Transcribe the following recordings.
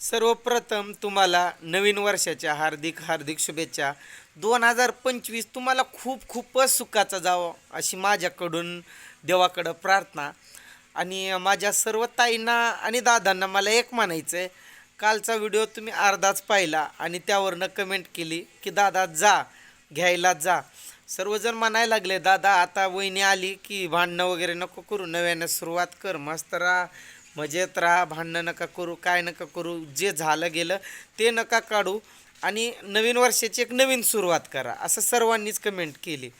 सर्वप्रथम तुम्हाला नवीन वर्षाच्या हार्दिक हार्दिक शुभेच्छा. दोन हजार पंचवीस तुम्हाला खूप खूपच सुखाचा जावं अशी माझ्याकडून देवाकडं प्रार्थना. आणि माझ्या सर्व ताईंना आणि दादांना मला एक म्हणायचं आहे कालचा व्हिडिओ तुम्ही अर्धाच पाहिला आणि त्यावरनं कमेंट केली की दादा जा घ्यायला जा. सर्वजण म्हणायला लागले दादा आता वहिनी आली की भांडणं वगैरे नको करू नव्यानं सुरुवात कर मस्त राहा. म्हणजे मजेत राहा भांडणं नका करू काय नका करू जे झालं गेलं ते नका काढू आणि नवीन वर्षाची एक नवीन सुरुवात करा असं सर्वांनीच कमेंट केली.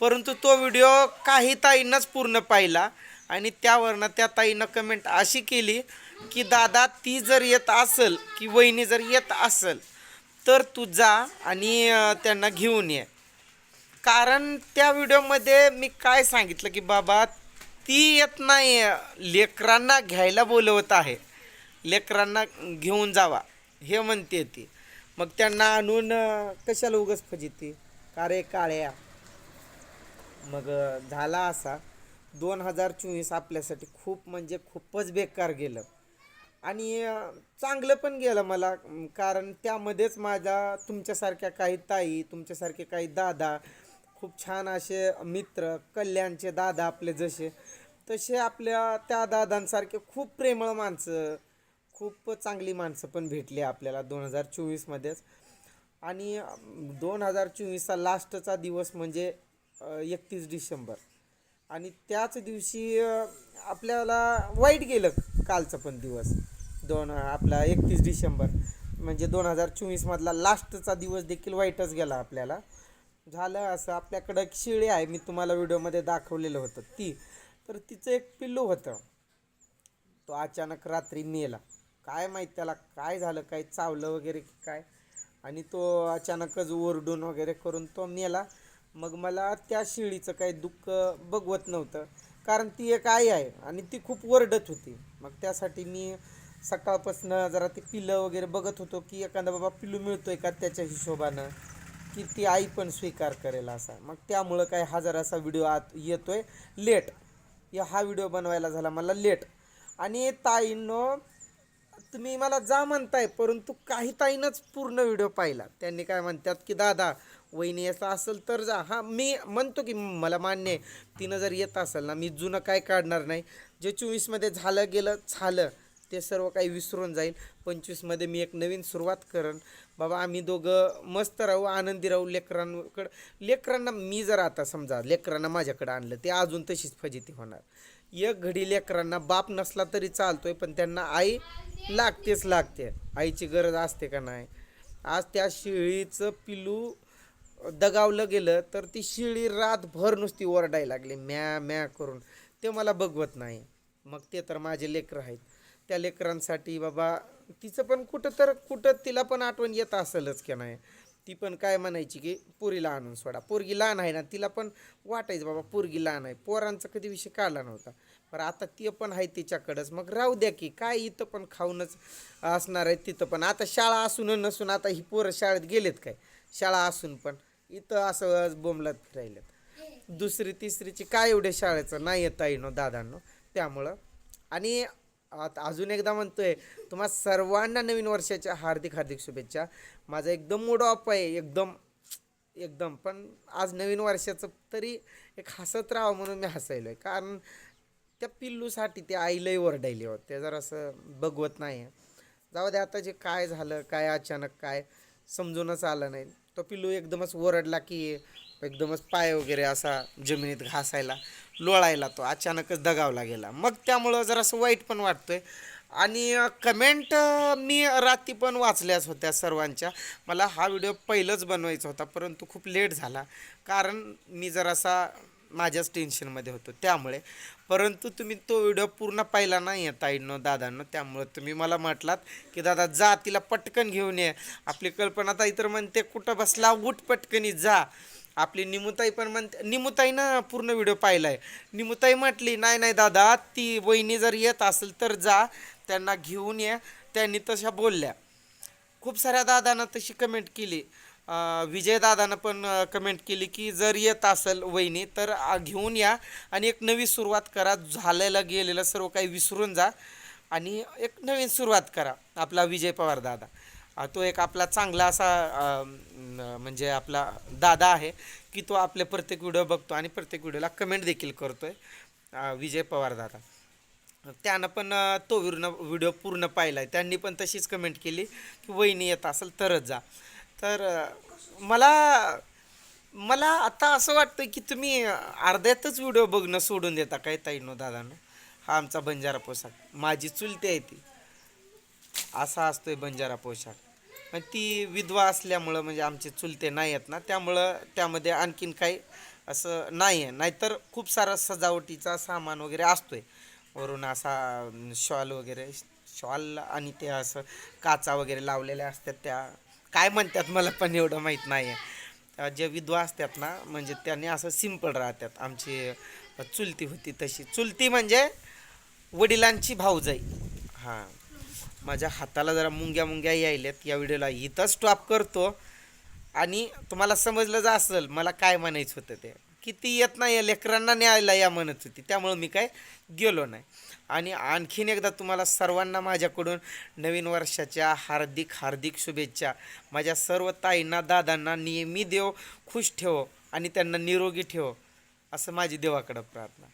परंतु तो व्हिडिओ काही ताईंनाच पूर्ण पाहिला आणि त्यावरनं त्या ताईनं कमेंट अशी केली की दादा ती जर येत असेल की वहिनी जर येत असेल तर तू जा आणि त्यांना घेऊन ये. कारण त्या व्हिडिओमध्ये मी काय सांगितलं की बाबा ती येत नाही. लेकरांना घ्यायला बोलवत आहे. लेकरांना घेऊन जावा हे म्हणते ती. मग त्यांना आणून कशाला उगस फजिती? का रे काळ्या? मग झाला असा. दोन हजार चोवीस आपल्यासाठी खूप म्हणजे खूपच बेकार गेलं. आणि चांगलं पण गेलं मला. कारण त्यामध्येच माझ्या तुमच्यासारख्या काही ताई तुमच्यासारखे काही दादा खूप छान असे मित्र कल्याणचे दादा आपले जसे तसे आपल्या त्या दादांसारखे खूप प्रेमळ माणसं खूप चांगली माणसं पण भेटली आपल्याला दोन हजार चोवीसमध्येच. आणि दोन हजार चोवीसचा लास्टचा दिवस म्हणजे एकतीस डिसेंबर. आणि त्याच दिवशी आपल्याला वाईट गेलं कालचं पण दिवस. दोन आपला एकतीस डिसेंबर. म्हणजे दोन हजार चोवीसमधला लास्टचा दिवस देखील वाईटच गेला आपल्याला. झालं असं आपल्याकडं शिळे शिळी आहे मी तुम्हाला व्हिडिओमध्ये दाखवलेलं होतं ती. तर तिचं एक पिल्लू होतं. तो अचानक रात्री मेला. काय माहीत त्याला काय झालं काय चावलं वगैरे की काय? आणि तो अचानकच ओरडून वगैरे करून तो मेला. मग मला त्या शिळीचं काही दुःख बघवत नव्हतं. कारण ती एक आई आहे आणि ती खूप ओरडत होती. मग त्यासाठी मी सकाळपासून जरा ते पिल्लं वगैरे बघत होतो की एखादा बाबा पिल्लू मिळतो आहे का त्याच्या हिशोबानं? की ती आई पण स्वीकार करेल असा. मग त्यामुळं काय हा जरासा व्हिडिओ आत येतोय. लेट. या हा व्हिडिओ बनवायला झाला मला लेट आणि ताईनं तुम्ही मला जा म्हणताय परंतु काही ताईनंच पूर्ण व्हिडिओ पाहिला. त्यांनी काय म्हणतात की दादा वहिनी याचा असेल तर जा. हां मी म्हणतो की मला मान्य आहे तिनं जर येत असेल ना मी जुनं काय काढणार नाही. जे चोवीसमध्ये झालं गेलं झालं. ते सर्व काही विसरून जाईल. पंचवीसमध्ये मी एक नवीन सुरुवात करेन. बाबा आम्ही दोघं मस्त राहू आनंदी राहू लेकरांकडं लेकरांना मी जर आता समजा लेकरांना माझ्याकडं आणलं ते अजून तशीच फजिती होणार. एक घडी लेकरांना बाप नसला तरी चालतोय पण त्यांना आई लागतेच लागते. आईची गरज असते का नाही? आज त्या शिळीचं पिलू दगावलं गेलं तर ती शिळी रातभर नुसती ओरडायला लागली म्या म्या करून. ते मला बघवत नाही. मग ते तर माझे लेकरं आहेत. त्या लेकरांसाठी बाबा तिचं पण कुठं तर कुठं तिला पण आठवण येत असेलच की नाही. ती पण काय म्हणायची की पोरीला आणून सोडा. पोरगी लहान आहे ना तिला पण वाटायचं बाबा पोरगी लहान आहे. पोरांचा कधी विषय काढला नव्हता. पण आता ती पण आहे तिच्याकडंच. मग राहू द्या की काय इथं पण खाऊनच असणार आहे तिथं पण. आता शाळा असून नसून आता ही पोरं शाळेत गेलेत काय? शाळा असून पण. इथं असं बोंबलात फिरायलेत. दुसरी तिसरीची काय एवढे शाळेचं? नाही येत नो दादांनो. त्यामुळं आणि अजून एकदा म्हणतोय तुम्हा सर्वांना नवीन वर्षाच्या हार्दिक हार्दिक शुभेच्छा. माझा एकदम मूड ऑफ आहे एकदम एकदम. पण आज नवीन वर्षाचं तरी एक हसत राहावं म्हणून मी हसायलो आहे कारण त्या पिल्लूसाठी ते आईलाही ओरडायले होते ते जर असं बघवत नाही जाऊ दे आता जे काय झालं काय अचानक काय समजूनच आलं नाही. तो पिल्लू एकदमच ओरडला की एकदमच पाय वगैरे असा जमिनीत घासायला. लोळायला तो अचानकच दगावला गेला. मग त्यामुळं जरासं वाईट पण वाटतंय. आणि कमेंट मी राती पण वाचल्याच होत्या सर्वांच्या. मला हा व्हिडिओ पहिलंच बनवायचा होता परंतु खूप लेट झाला. कारण मी जरासा माझ्याच टेन्शनमध्ये होतो त्यामुळे. परंतु तुम्ही तो व्हिडिओ पूर्ण पाहिला नाही आहे ताईंनो दादांनो त्यामुळे तुम्ही मला म्हटलात की दादा जा तिला पटकन घेऊन ये. आपली कल्पना ताई तर म्हणते कुठं बसला उठ पटकनी जा. आपली निमुताई पण म्हणते निमुताईनं पूर्ण व्हिडिओ पाहिला आहे निमुताई म्हटली नाही नाही दादा ती वहिनी जर येत असेल तर जा त्यांना घेऊन ये. त्यांनी तशा बोलल्या. खूप साऱ्या दादांना तशी कमेंट केली. विजय दादानं पण कमेंट केली की जर येत असेल वहिनी तर घेऊन या आणि एक नवी सुरुवात करा. झालेलं गेलेलं सर्व काही विसरून जा आणि एक नवीन सुरुवात करा आपला विजय पवार दादा. तो एक आपला चांगला असा म्हणजे आपला दादा आहे की तो आपले प्रत्येक व्हिडिओ बघतो आणि प्रत्येक व्हिडिओला कमेंट देखील करतोय आहे विजय पवार दादा. त्यानं पण तो विर्ण व्हिडिओ पूर्ण पाहिला आहे त्यांनी पण तशीच कमेंट केली की वहिनी येत असेल तरच जा. तर मला मला आता असं वाटतं की तुम्ही अर्ध्यातच व्हिडिओ बघणं सोडून देता काय ताईनो दादानं? हा आमचा बंजारा पोशाख. माझी चुलती आहे ती. असा असतोय बंजारा पोशाख. आणि ती विधवा असल्यामुळं म्हणजे आमचे चुलते नाही आहेत ना त्यामुळं त्यामध्ये आणखीन काही असं नाही आहे. नाहीतर खूप सारा सजावटीचा सामान वगैरे असतोय. वरून असा शॉल वगैरे शॉल आणि ते असं काचा वगैरे लावलेल्या असतात त्या. काय म्हणतात मला पण एवढं माहीत नाही आहे. जे ज्या विधवा असतात ना म्हणजे त्यांनी असं सिंपल राहतात. आमची चुलती होती तशी. चुलती म्हणजे वडिलांची भाऊजाई. हां. माझ्या हाताला जरा मुंग्या मुंग्या यायल्यात या व्हिडिओला इथं स्टॉप करतो. आणि तुम्हाला समजलं जा असेल मला काय म्हणायचं होतं ते? किती येत नाही या लेकरांना न्यायला या म्हणत होती. त्यामुळं मी काय गेलो नाही. आणि आणखीन एकदा तुम्हाला सर्वांना माझ्याकडून नवीन वर्षाच्या हार्दिक हार्दिक शुभेच्छा. माझ्या सर्व ताईंना दादांना नेहमी देव खुश ठेव आणि त्यांना निरोगी ठेव. असं माझी देवाकडं प्रार्थना.